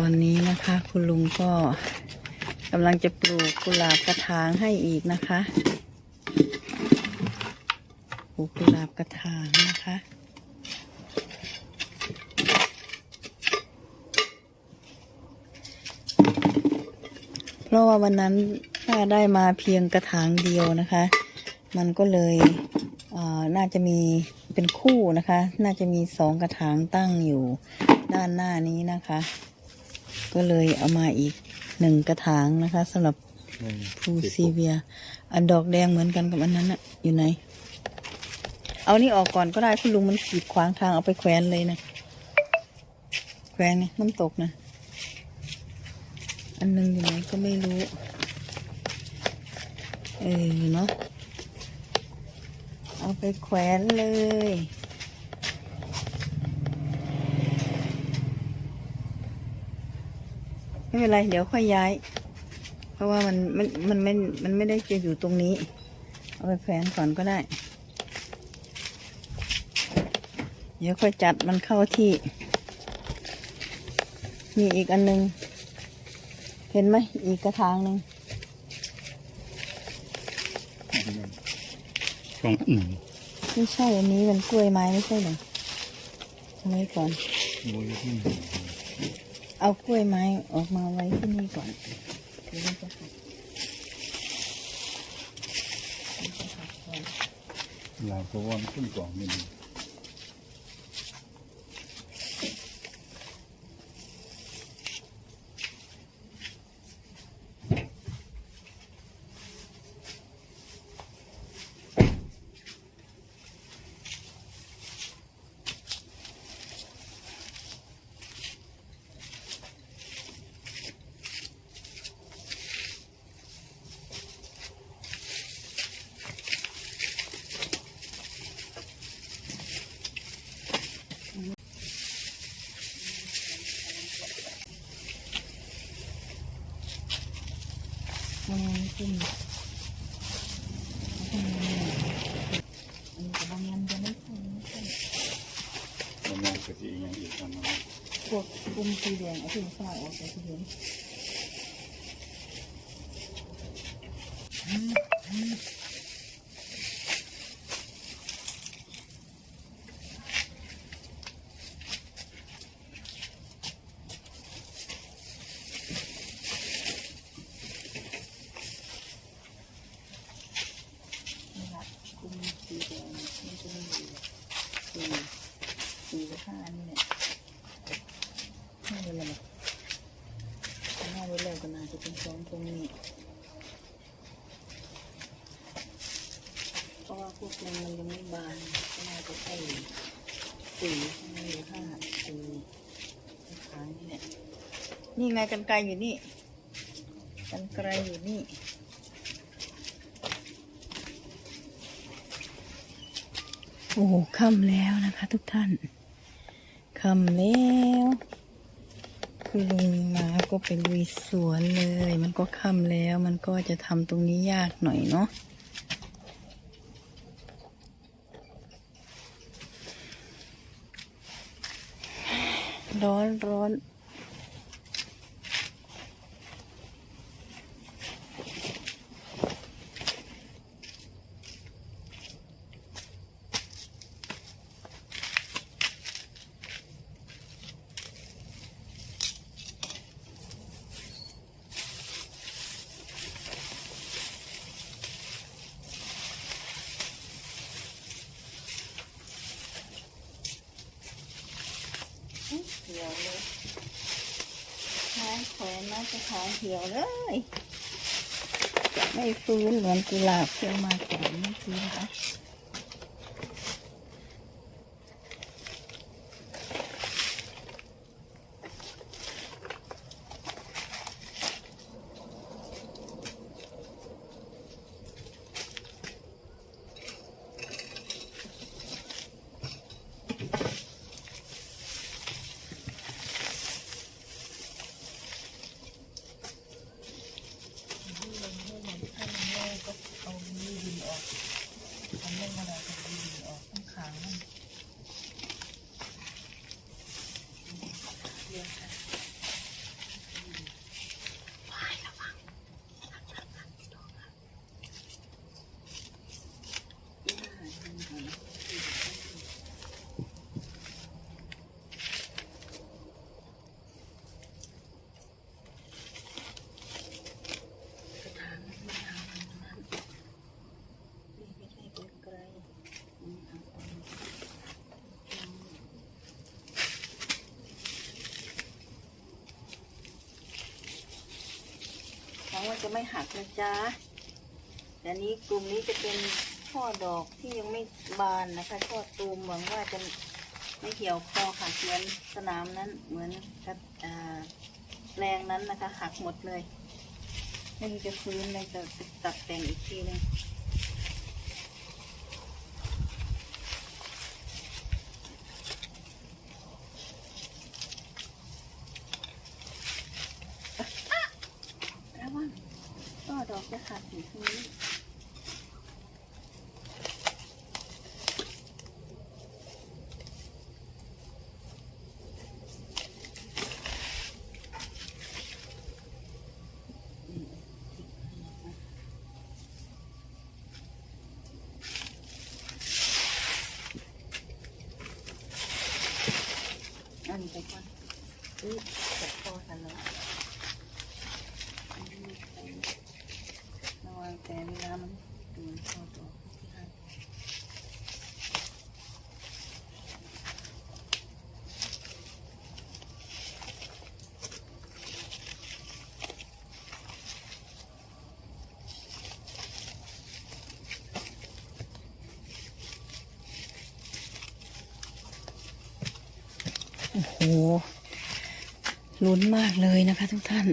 ตอนนี้นะคะ คุณลุงก็กำลังจะปลูกกุหลาบกระถางให้อีกนะคะปลูกกุหลาบกระถางนะคะเพราะว่าวันนั้นป้าได้มาเพียงกระถางเดียวนะคะ มันก็เลยน่าจะมีเป็นคู่นะคะ น่าจะมีสองกระถางตั้งอยู่ด้านหน้านี้นะคะ ก็เลยเอามาอีกหนึ่งกระถางนะคะสำหรับพูซีเวีย อันดอกแดงเหมือนกันกับอันนั้นอะอยู่ไหน เอานี่ออกก่อนก็ได้คุณลุงมันขีดขวางทางเอาไปแขวนเลยนะ แขวนเนี่ยน้ำตกนะ อันหนึงอยู่ไหนก็ไม่รู้ เออเนาะเอาไปแขวนเลย ไม่เป็นไร เดี๋ยวค่อยย้าย เพราะว่ามันมันมันไม่ มันไม่ได้จะอยู่ตรงนี้ เอาไปแขวนก่อนก็ได้ เดี๋ยวค่อยจัดมันเข้าที่ มีอีกอันหนึง เห็นไหมอีกกระถางหนึ่งของอื่นไม่ใช่อันนี้มันกล้วยไม้ไม่ใช่เหรอเอาไว้ก่อนโมยที่ เอากล้วยไม้ออกมาไว้ที่นี่ก่อนเดี๋ยวมันจะหักเราก็ว่ามันขึ้นกล่องนี่มันขึ้นอันนี้กับบางยันจะไม่ใช่ไม่ใช่ มันยังกะทิยังอีกอันนึง พ วกกลุ่มสีแดงเอาทิ้งซากออกไปที่เห็นนี่ค่ะกลุ่มสีแดงมันจะมีอยู่สี่สี่หรือห้านี่แหละ ไม่เป็นไรหรอกถ้าหน้าไว้เลยก็น่าจะเป็นสองตรงนี้เพราะว่าพวกมันมันยังไม่บานก็น่าจะใช่สี่ห้าหรือห้าสี่ขานี่แหละนี่ไงกันไกลอยู่นี่กันไกลอยู่นี่โอ้ค่ำแล้วนะคะทุกท่านค่ำแล้ว คือลุงมาก็ไปลุยสวนเลย มันก็ค่ำแล้วมันก็จะทำตรงนี้ยากหน่อยเนาะร้อนร้อนเหี่ยวเลยไม้แขวนไม้กระถางเหี่ยวเลย ไม่ฟื้นเหมือนกุหลาบที่เอามาแขวนเมื่อกี้นะคะ ขัง ว่าจะไม่หักนะจ๊ะแต่นี้กลุ่มนี้จะเป็นช่อดอกที่ยังไม่บานนะคะช่อตูมหวังว่าจะไม่เหี่ยวคอค่ะเหมือนสนามนั้นเหมือนกับแรงนั้นนะคะ หักหมดเลยไม่รู้จะฟื้นเลยจะตัดแต่งอีกทีนึง ระวังก็ดอก จะขาดอยู่ตรงนี้อันนี้ไปก่อนอุ้ยเจ็บคอสันแล้ว ระวังแต่เวลามันโดนคอตัวที่หักโอ้โห ลุ้นมากเลยนะคะทุกท่าน